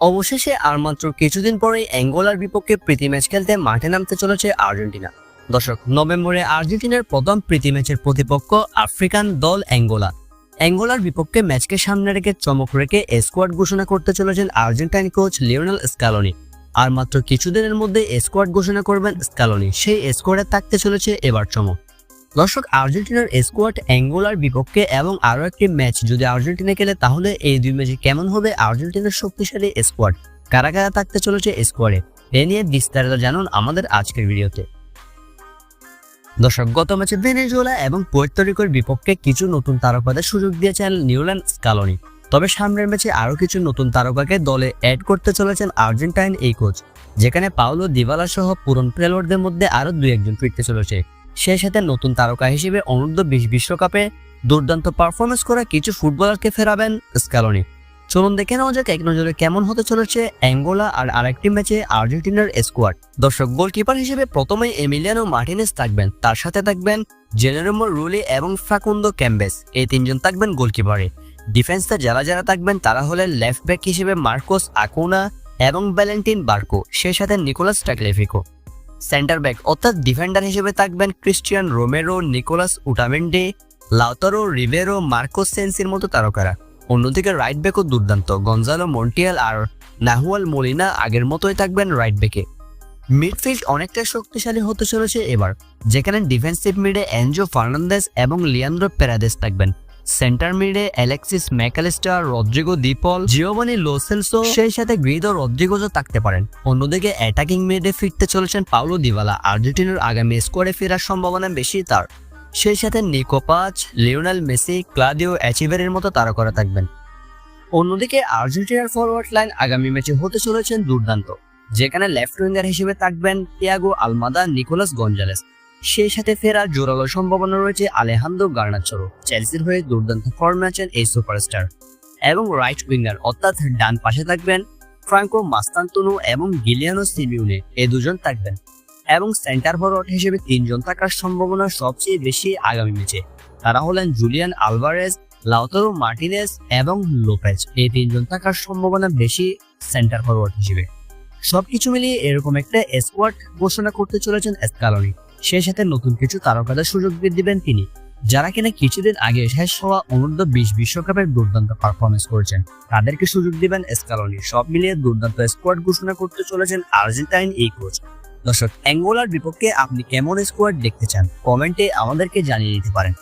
অবশেষে আর মাত্র কিছুদিন পরেই অ্যাঙ্গোলার বিপক্ষে প্রীতি ম্যাচ খেলতে মাঠে নামতে চলেছে আর্জেন্টিনা। দর্শক, নভেম্বরে আর্জেন্টিনার প্রথম প্রীতি ম্যাচের প্রতিপক্ষ আফ্রিকান দল অ্যাঙ্গোলা। অ্যাঙ্গোলার বিপক্ষে ম্যাচকে সামনে রেখে চমক রেখে স্কোয়াড ঘোষণা করতে চলেছেন আর্জেন্টাইন কোচ লিওনেল স্কালোনি। আর মাত্র কিছুদিনের মধ্যে স্কোয়াড ঘোষণা করবেন স্কালোনি। সেই স্কোয়াডে থাকতে চলেছে এবার চমক। দর্শক, আর্জেন্টিনার স্কোয়াড অ্যাঙ্গোলার বিপক্ষে এবং আরও একটি ম্যাচ যদি আর্জেন্টিনা খেলে, তাহলে এই দুই ম্যাচে কেমন হবে আর্জেন্টিনার শক্তিশালী স্কোয়াড? কারা কারা থাকতে চলেছে স্কোয়াডে? এ নিয়ে বিস্তারিত জানুন আমাদের আজকের ভিডিওতে। দর্শক, গত ম্যাচে ভেনেজুয়েলা এবং পোর্তরিকোর বিপক্ষে কিছু নতুন তারকাদের সুযোগ দিয়েছেন নিউল্যান্ড স্কালোনি। তবে সামনের ম্যাচে আরও কিছু নতুন তারকাকে দলে অ্যাড করতে চলেছেন আর্জেন্টাইন এই কোচ, যেখানে পাওলো দিবালা সহ পুরন প্লেয়ারদের মধ্যে আরও দুই একজন ফিরতে চলেছে। সেই সাথে নতুন তারকা হিসেবে অনূর্ধ্ব বিশ বিশ্বকাপে দুর্দান্ত পারফরমেন্স করা কিছু ফুটবলারকে ফেরাবেন স্কালোনি চলুন দেখে নেওয়া যাক, এক নজরে কেমন হতে চলেছে অ্যাঙ্গোলা আর আরেকটি ম্যাচে আর্জেন্টিনার স্কোয়াড দর্শক গোলকিপার হিসেবে প্রথমেই এমিলিয়ানো মার্টিনেস থাকবেন, তার সাথে থাকবেন জেনারেমো রুলি এবং ফ্রাকুন্দো ক্যাম্বেস। এই তিনজন থাকবেন গোলকিপারে ডিফেন্সে যারা যারা থাকবেন, তারা হলেন লেফট ব্যাক হিসেবে মার্কোস আকুনা এবং ভ্যালেন্টিন বার্কো, সেই সাথে নিকোলাস টাকলেফিকো সেন্টার ব্যাক অর্থাৎ ডিফেন্ডার হিসেবে থাকবেন Cristian Romero Nicolas Otamendi Lautaro Rivero Marcos Senesi মতো তারকারা। অন্যদিকে রাইট ব্যাকও দুর্দান্ত গঞ্জালো মন্টিয়াল আর নাহুয়াল মলিনা আগের মতোই থাকবেন রাইট ব্যাকে মিডফিল্ড অনেকটা শক্তিশালী হতে চলেছে এবার, যেখানে ডিফেন্সিভ মিডে এনজো ফার্নান্দেস এবং লিয়ান্দ্রো প্যারাদেস থাকবেন। Centre মিডে Alexis Mac Allister, Rodrigo De Paul Giovani Lo Celso সেই সাথে গ্রিদ ও রদ্রিগোজও থাকতে পারেন। অন্যদিকে অ্যাটাকিং মিডে ফিরতে চলেছেন পাউলো দিবালা। আর্জেন্টিনার আগামী স্কোয়াডে ফেরার সম্ভাবনা বেশি তার। সেই সাথে Nico Paz Lionel Messi, Claudio অ্যাচিভারের মতো তারকরা থাকবেন। অন্যদিকে আর্জেন্টিনার ফরওয়ার্ড লাইন আগামী ম্যাচে হতে চলেছেন দুর্দান্ত। যেখানে লেফট উইঙ্গার হিসেবে থাকবেন টিয়াগো আলমাদা, নিকোলাস গঞ্জালেস। সেই সাথে ফেরার জোরালো সম্ভাবনা রয়েছে আলেহান্দো গার্নাচোরো, চেলসির হয়ে দুর্দান্ত ফর্মে আছেন এই সুপারস্টার। এবং রাইট উইঙ্গার অর্থাৎ ডান পাশে থাকবেন ফ্রাঙ্কো মাস্তান্তনু এবং গিলিয়ানো সিমিউনে এই দুজন থাকবেন। এবং সেন্টার ফরওয়ার্ড হিসেবে তিনজন থাকার সম্ভাবনা সবচেয়ে বেশি আগামী ম্যাচে। তারা হলেন জুলিয়ান আলভারেজ, লাউতারো মার্টিনেস এবং লোপেজ। এই তিনজন থাকার সম্ভাবনা বেশি সেন্টার ফরওয়ার্ড হিসেবে। সবকিছু মিলিয়ে এরকম একটা স্কোয়াড ঘোষণা করতে চলেছেন স্কালনি সেই সাথে নতুন কিছু তারকাদের সুযোগ দিবেন তিনি, যারা কিনা কিছুদিন আগে শেষ হওয়া অনূর্ধ্ব বিশ বিশ্বকাপের দুর্দান্ত পারফরমেন্স করেছেন। তাদেরকে সুযোগ দিবেন স্কালনি সব মিলিয়ে দুর্দান্ত স্কোয়াড ঘোষণা করতে চলেছেন আর্জেন্টাইন এই কোচ দর্শক, অ্যাঙ্গোলার বিপক্ষে আপনি কেমন স্কোয়াড দেখতে চান? কমেন্টে আমাদেরকে জানিয়ে দিতে পারেন।